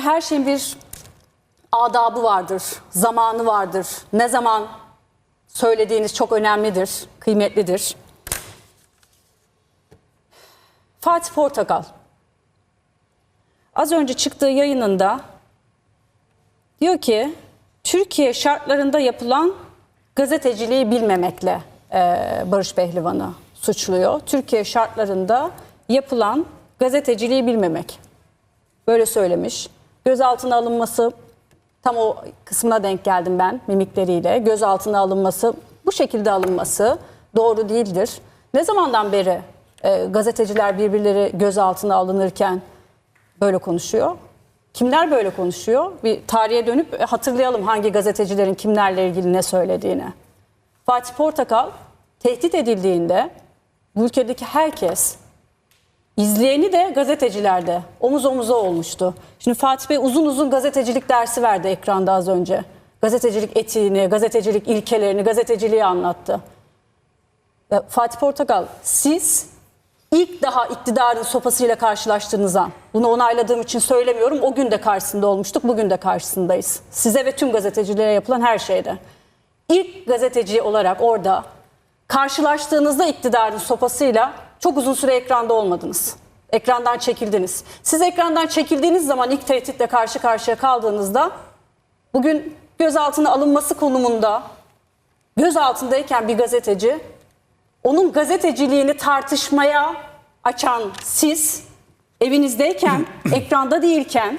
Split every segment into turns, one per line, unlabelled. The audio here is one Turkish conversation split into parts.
Her şeyin bir adabı vardır, zamanı vardır. Ne zaman söylediğiniz çok önemlidir, kıymetlidir. Fatih Portakal az önce çıktığı yayınında diyor ki Türkiye şartlarında yapılan gazeteciliği bilmemekle eee, Barış Pehlivan'ı suçluyor. Türkiye şartlarında yapılan gazeteciliği bilmemek. Böyle söylemiş. Gözaltına alınması tam o kısmına denk geldim ben mimikleriyle. Gözaltına alınması bu şekilde alınması doğru değildir. Ne zamandan beri e, gazeteciler birbirleri gözaltına alınırken böyle konuşuyor? Kimler böyle konuşuyor? Bir tarihe dönüp hatırlayalım hangi gazetecilerin kimlerle ilgili ne söylediğini. Fatih Portakal tehdit edildiğinde bu ülkedeki herkes İzleyeni de gazetecilerde omuz omuza olmuştu. Şimdi Fatih Bey uzun uzun gazetecilik dersi verdi ekranda az önce. Gazetecilik etiğini, gazetecilik ilkelerini, gazeteciliği anlattı. Fatih Portakal siz ilk daha iktidarın sopasıyla karşılaştığınız an, bunu onayladığım için söylemiyorum, o gün de karşısında olmuştuk, bugün de karşısındayız. Size ve tüm gazetecilere yapılan her şeyde. İlk gazeteci olarak orada karşılaştığınızda iktidarın sopasıyla çok uzun süre ekranda olmadınız. Ekrandan çekildiniz. Siz ekrandan çekildiğiniz zaman ilk tehditle karşı karşıya kaldığınızda bugün gözaltına alınması konumunda gözaltındayken bir gazeteci onun gazeteciliğini tartışmaya açan siz evinizdeyken, ekranda değilken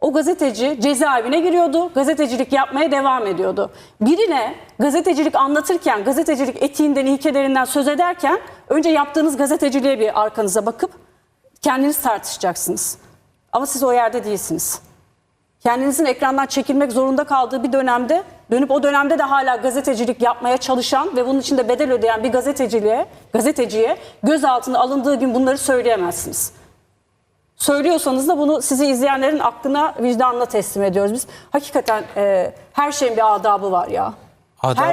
o gazeteci cezaevine giriyordu. Gazetecilik yapmaya devam ediyordu. Birine gazetecilik anlatırken, gazetecilik etiğinden, ilkelerinden söz ederken önce yaptığınız gazeteciliğe bir arkanıza bakıp kendiniz tartışacaksınız. Ama siz o yerde değilsiniz. Kendinizin ekrandan çekilmek zorunda kaldığı bir dönemde dönüp o dönemde de hala gazetecilik yapmaya çalışan ve bunun için de bedel ödeyen bir gazeteciliğe, gazeteciye gözaltına alındığı gün bunları söyleyemezsiniz. Söylüyorsanız da bunu sizi izleyenlerin aklına, vicdanına teslim ediyoruz biz. Hakikaten e, her şeyin bir adabı var ya.
Adab-
Her